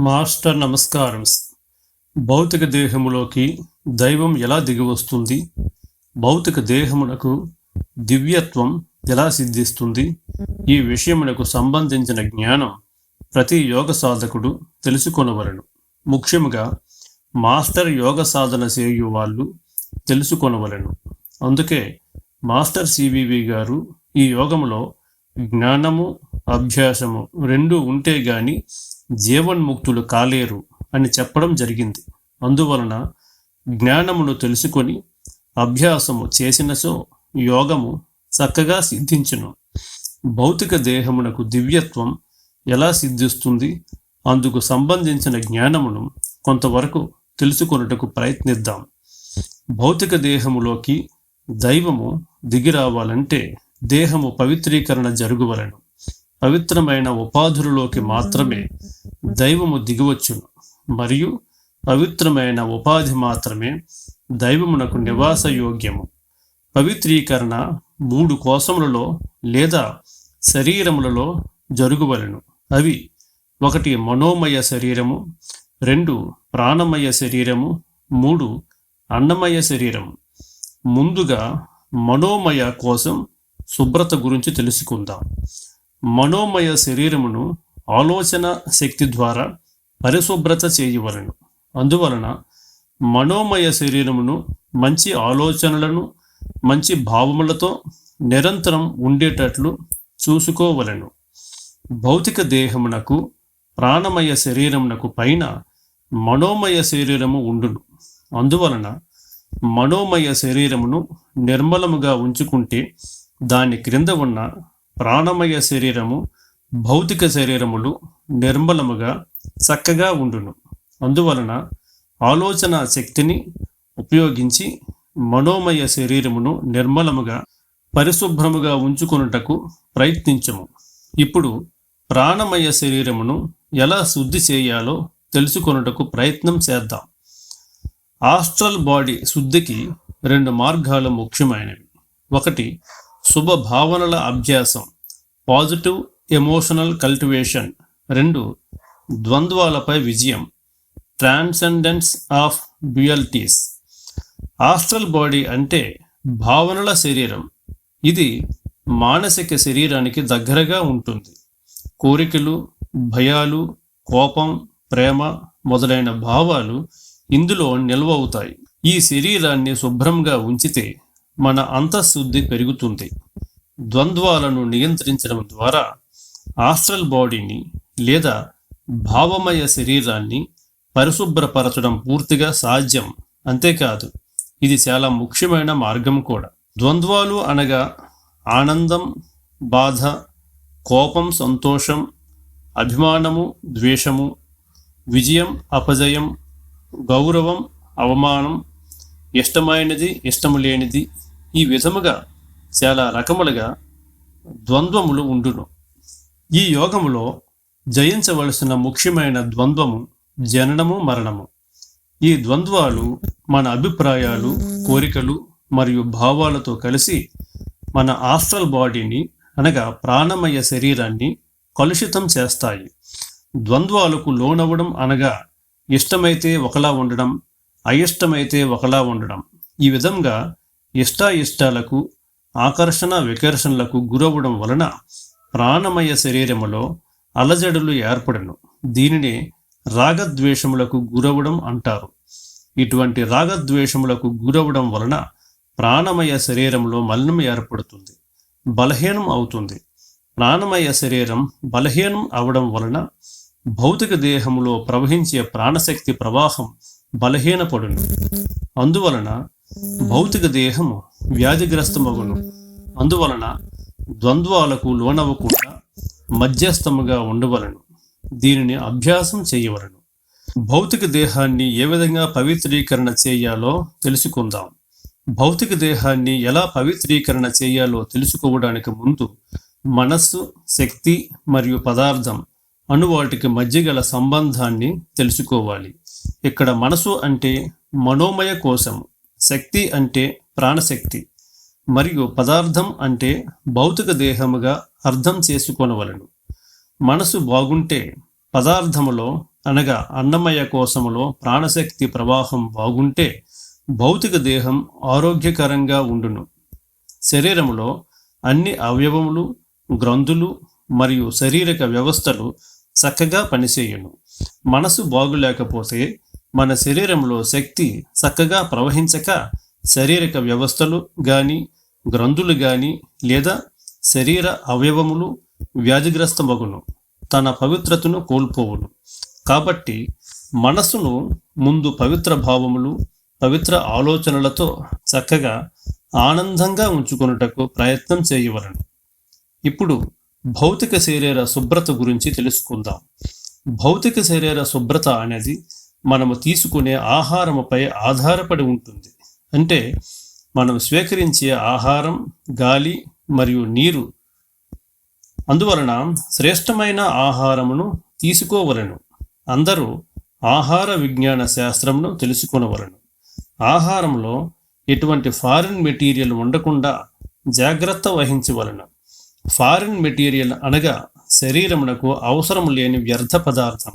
Master నమస్కారం. భౌతిక దేహములోకి దైవం ఎలా దిగివస్తుంది? భౌతిక దేహమునకు దివ్యత్వం ఎలా సిద్ధిస్తుంది? ఈ విషయమునకు సంబంధించిన జ్ఞానం ప్రతి యోగ సాధకుడు తెలుసుకొనవలను. ముఖ్యముగా మాస్టర్ యోగ సాధన చేయు వాళ్ళు తెలుసుకొనవలను. అందుకే మాస్టర్ సివివి గారు ఈ యోగములో జ్ఞానము అభ్యాసము రెండు ఉంటే గాని జీవన్ముక్తులు కాలేరు అని చెప్పడం జరిగింది. అందువలన జ్ఞానమును తెలుసుకొని అభ్యాసము చేసినచో యోగము చక్కగా సిద్ధించును. భౌతిక దేహమునకు దివ్యత్వం ఎలా సిద్ధిస్తుంది? అందుకు సంబంధించిన జ్ఞానమును కొంతవరకు తెలుసుకొనుటకు ప్రయత్నిద్దాం. భౌతిక దేహములోకి దైవము దిగిరావాలంటే దేహము పవిత్రీకరణ జరుగువలను. పవిత్రమైన ఉపాధులలోకి మాత్రమే దైవము దిగివచ్చును. మరియు పవిత్రమైన ఉపాధి మాత్రమే దైవమునకు నివాస యోగ్యము. పవిత్రీకరణ మూడు కోసములలో లేదా శరీరములలో జరుగువలను. అవి ఒకటి మనోమయ శరీరము రెండు ప్రాణమయ శరీరము మూడు అన్నమయ శరీరము. ముందుగా మనోమయ కోసం శుభ్రత గురించి తెలుసుకుందాం. మనోమయ శరీరమును ఆలోచన శక్తి ద్వారా పరిశుభ్రత చేయవలను. అందువలన మనోమయ శరీరమును మంచి ఆలోచనలను మంచి భావములతో నిరంతరం ఉండేటట్లు చూసుకోవలను. భౌతిక దేహమునకు ప్రాణమయ శరీరమునకు పైన మనోమయ శరీరము ఉండును. అందువలన మనోమయ శరీరమును నిర్మలముగా ఉంచుకుంటే దాని క్రింద ఉన్న ప్రాణమయ శరీరము భౌతిక శరీరములు నిర్మలముగా చక్కగా ఉండును. అందువలన ఆలోచన శక్తిని ఉపయోగించి మనోమయ శరీరమును నిర్మలముగా పరిశుభ్రముగా ఉంచుకొనుటకు ప్రయత్నించము. ఇప్పుడు ప్రాణమయ శరీరమును ఎలా శుద్ధి చేయాలో తెలుసుకొనుటకు ప్రయత్నం చేద్దాం. ఆస్ట్రల్ బాడీ శుద్ధికి రెండు మార్గాలు ముఖ్యమైనవి. ఒకటి శుభ భావనల అభ్యాసం పాజిటివ్ ఎమోషనల్ కల్టివేషన్ రెండు ద్వంద్వాలపై విజయం transcendence of dualities astral body అంటే భావనల శరీరం. ఇది మానసిక శరీరానికి దగ్గరగా ఉంటుంది. కోరికలు భయాలు కోపం ప్రేమ మొదలైన భావాలు ఇందులో నిల్వ అవుతాయి. ఈ శరీరాన్ని శుభ్రంగా ఉంచితే మన అంతఃశుద్ధి పెరుగుతుంది ద్వంద్వాలను నియంత్రించడం ద్వారా ఆస్ట్రల్ బాడీని లేదా భావమయ శరీరాన్ని పరిశుభ్రపరచడం పూర్తిగా సాధ్యం. అంతేకాదు ఇది చాలా ముఖ్యమైన మార్గం కూడా. ద్వంద్వాలు అనగా ఆనందం బాధ కోపం సంతోషం అభిమానము ద్వేషము విజయం అపజయం గౌరవం అవమానం ఇష్టమైనది ఇష్టము లేనిది ఈ విధముగా చాలా రకములుగా ద్వంద్వములు ఉండును. ఈ యోగములో జయించవలసిన ముఖ్యమైన ద్వంద్వము జననము మరణము. ఈ ద్వంద్వాలు మన అభిప్రాయాలు కోరికలు మరియు భావాలతో కలిసి మన ఆస్ట్రల్ బాడీని అనగా ప్రాణమయ శరీరాన్ని కలుషితం చేస్తాయి. ద్వంద్వాలకు లోనవ్వడం అనగా ఇష్టమైతే ఒకలా ఉండడం అయిష్టమైతే ఒకలా ఉండడం. ఈ విధంగా ఇష్టాయిష్టాలకు ఆకర్షణ వికర్షణలకు గురవ్వడం వలన ప్రాణమయ శరీరములో అలజడులు ఏర్పడను. దీనినే రాగద్వేషములకు గురవడం అంటారు. ఇటువంటి రాగద్వేషములకు గురవడం వలన ప్రాణమయ శరీరంలో మలినం ఏర్పడుతుంది. బలహీనం అవుతుంది. ప్రాణమయ శరీరం బలహీనం అవడం వలన భౌతిక దేహంలో ప్రవహించే ప్రాణశక్తి ప్రవాహం బలహీనపడును. అందువలన భౌతిక దేహము వ్యాధిగ్రస్తమగును. అందువలన ద్వంద్వాలకు లోనవ్వకుండా మధ్యస్థముగా ఉండవలను. దీనిని అభ్యాసం చేయవలను. భౌతిక దేహాన్ని ఏ విధంగా పవిత్రీకరణ చేయాలో తెలుసుకుందాం. భౌతిక దేహాన్ని ఎలా పవిత్రీకరణ చేయాలో తెలుసుకోవడానికి ముందు మనస్సు శక్తి మరియు పదార్థం అను వాటికి మధ్య గల సంబంధాన్ని తెలుసుకోవాలి. ఇక్కడ మనసు అంటే మనోమయ కోశం శక్తి అంటే ప్రాణశక్తి మరియు పదార్థం అంటే భౌతిక దేహముగా అర్థం చేసుకొనవలను. మనసు బాగుంటే పదార్థములో అనగా అన్నమయ కోశములో ప్రాణశక్తి ప్రవాహం బాగుంటే భౌతిక దేహం ఆరోగ్యకరంగా ఉండును. శరీరములో అన్ని అవయవములు గ్రంథులు మరియు శారీరక వ్యవస్థలు చక్కగా పనిచేయును. మనసు బాగులేకపోతే మన శరీరంలో శక్తి చక్కగా ప్రవహించక శారీరక వ్యవస్థలు కానీ గ్రంథులు కానీ లేదా శరీర అవయవములు వ్యాధిగ్రస్తమగును. తన పవిత్రతను కోల్పోవును. కాబట్టి మనసును ముందు పవిత్ర భావములు పవిత్ర ఆలోచనలతో చక్కగా ఆనందంగా ఉంచుకొనుటకు ప్రయత్నం చేయవలను. ఇప్పుడు భౌతిక శరీర శుభ్రత గురించి తెలుసుకుందాం. భౌతిక శరీర శుభ్రత అనేది మనము తీసుకునే ఆహారముపై ఆధారపడి ఉంటుంది. అంటే మనం స్వీకరించే ఆహారం గాలి మరియు నీరు అందువలన శ్రేష్టమైన ఆహారమును తీసుకోవలను. అందరూ ఆహార విజ్ఞాన శాస్త్రమును తెలుసుకునవలను. ఆహారంలో ఎటువంటి ఫారిన్ మెటీరియల్ ఉండకుండా జాగ్రత్త వహించవలను. ఫారిన్ మెటీరియల్ అనగా శరీరమునకు అవసరం లేని వ్యర్థ పదార్థం.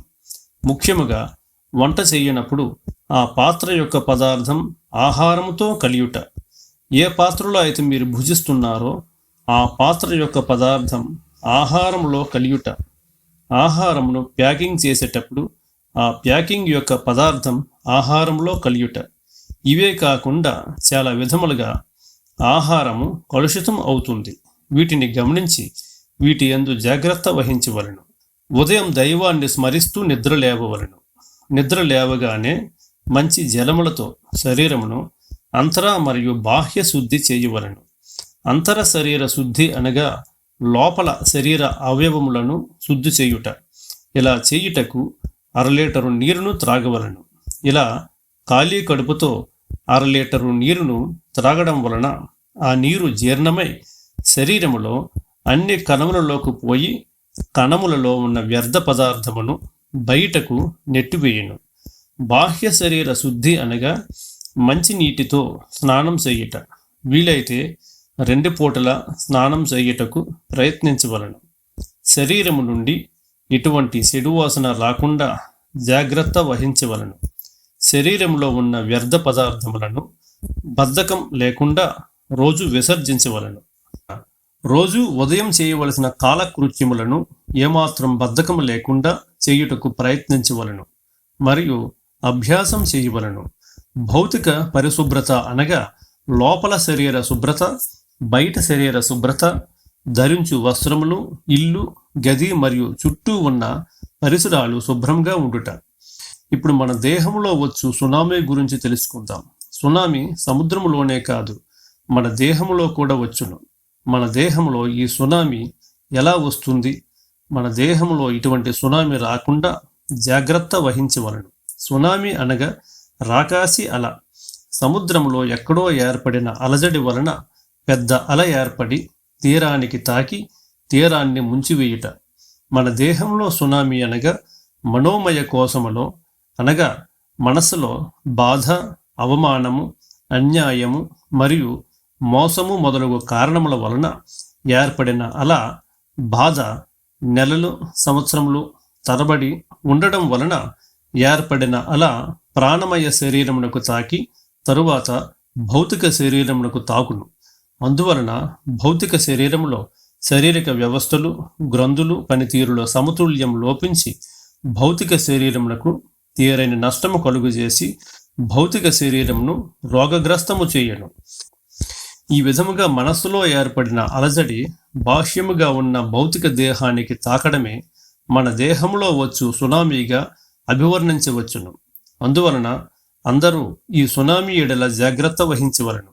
ముఖ్యముగా వంట చేయనప్పుడు ఆ పాత్ర యొక్క పదార్థం ఆహారముతో కలియుట. ఏ పాత్రలో అయితే మీరు భుజిస్తున్నారో ఆ పాత్ర యొక్క పదార్థం ఆహారంలో కలియుట. ఆహారమును ప్యాకింగ్ చేసేటప్పుడు ఆ ప్యాకింగ్ యొక్క పదార్థం ఆహారంలో కలియుట. ఇవే కాకుండా చాలా విధములుగా ఆహారము కలుషితం అవుతుంది. వీటిని గమనించి వీటి యందు జాగ్రత్త వహించవలను. ఉదయం దైవాన్ని స్మరిస్తూ నిద్ర లేవవలను. నిద్ర లేవగానే మంచి జలములతో శరీరమును అంతర మరియు బాహ్య శుద్ధి చేయవలను. అంతర శరీర శుద్ధి అనగా లోపల శరీర అవయవములను శుద్ధి చేయుట. ఇలా చేయుటకు అర లీటరు నీరును త్రాగవలను. ఇలా ఖాళీ కడుపుతో అర లీటరు నీరును త్రాగడం వలన ఆ నీరు జీర్ణమై శరీరములో అన్ని కణములలోకి పోయి కణములలో ఉన్న వ్యర్థ పదార్థమును బయటకు నెట్టివేయును. బాహ్య శరీర శుద్ధి అనగా మంచి నీటితో స్నానం చేయుట. వీలైతే రెండు పూటల స్నానం చేయుటకు ప్రయత్నించవలను. శరీరము నుండి ఎటువంటి చెడువాసన రాకుండా జాగ్రత్త వహించవలను. శరీరంలో ఉన్న వ్యర్థ పదార్థములను బద్ధకం లేకుండా రోజు విసర్జించవలను. రోజు ఉదయం చేయవలసిన కాలకృత్యములను ఏమాత్రం బద్ధకము లేకుండా చేయుటకు ప్రయత్నించవలను మరియు అభ్యాసం చేయవలను. భౌతిక పరిశుభ్రత అనగా లోపల శరీర శుభ్రత బయట శరీర శుభ్రత ధరించు వస్త్రములు ఇల్లు గది మరియు చుట్టూ ఉన్న పరిసరాలు శుభ్రంగా ఉండుట. ఇప్పుడు మన దేహంలో వచ్చు సునామీ గురించి తెలుసుకుందాం. సునామీ సముద్రములోనే కాదు మన దేహంలో కూడా వచ్చును. మన దేహంలో ఈ సునామీ ఎలా వస్తుంది? మన దేహంలో ఇటువంటి సునామీ రాకుండా జాగ్రత్త వహించవలను. సునామీ అనగా రాకాసి అల. సముద్రంలో ఎక్కడో ఏర్పడిన అలజడి వలన పెద్ద అల ఏర్పడి తీరానికి తాకి తీరాన్ని ముంచివేయుట. మన దేహంలో సునామీ అనగా మనోమయ కోశములో అనగా మనసులో బాధ అవమానము అన్యాయము మరియు మోసము మొదలగు కారణముల వలన ఏర్పడిన అలా బాధ నెలలు సంవత్సరములు తరబడి ఉండడం వలన ఏర్పడిన అలా ప్రాణమయ శరీరమునకు తాకి తరువాత భౌతిక శరీరమునకు తాకును. అందువలన భౌతిక శరీరములో శారీరక వ్యవస్థలు గ్రంథులు పనితీరులో సమతుల్యం లోపించి భౌతిక శరీరమునకు తీరని నష్టము కలుగజేసి భౌతిక శరీరమును రోగగ్రస్తము చేయను. ఈ విధముగా మనస్సులో ఏర్పడిన అలజడి బాహ్యముగా ఉన్న భౌతిక దేహానికి తాకడమే మన దేహంలో వచ్చు సునామీగా అభివర్ణించవచ్చును. అందువలన అందరూ ఈ సునామీ ఎడల జాగ్రత్త వహించవలను.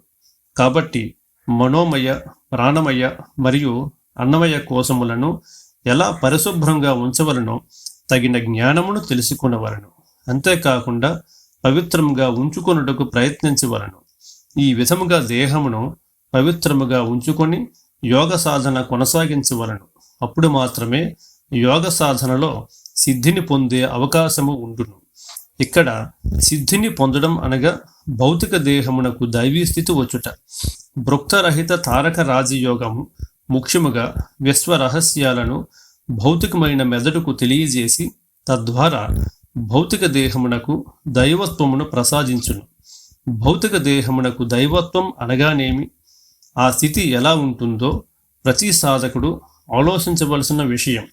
కాబట్టి మనోమయ ప్రాణమయ మరియు అన్నమయ కోశములను ఎలా పరిశుభ్రంగా ఉంచవలనో తగిన జ్ఞానమును తెలుసుకునవలను. అంతేకాకుండా పవిత్రముగా ఉంచుకొనుటకు ప్రయత్నించవలను. ఈ విధముగా దేహమును పవిత్రముగా ఉంచుకొని యోగ సాధన కొనసాగించవలను. అప్పుడు మాత్రమే యోగ సాధనలో సిద్ధిని పొందే అవకాశము ఉండును. ఇక్కడ సిద్ధిని పొందడం అనగా భౌతిక దేహమునకు దైవీ స్థితి వచ్చుట. భృక్తరహిత తారక రాజయోగము ముఖ్యముగా విశ్వ రహస్యాలను భౌతికమైన మెదడుకు తెలియజేసి తద్వారా భౌతిక దేహమునకు దైవత్వమును ప్రసాదించును. భౌతిక దేహమునకు దైవత్వం అనగానేమి? ఆ స్థితి ఎలా ఉంటుందో ప్రతి సాధకుడు ఆలోచించవలసిన విషయం.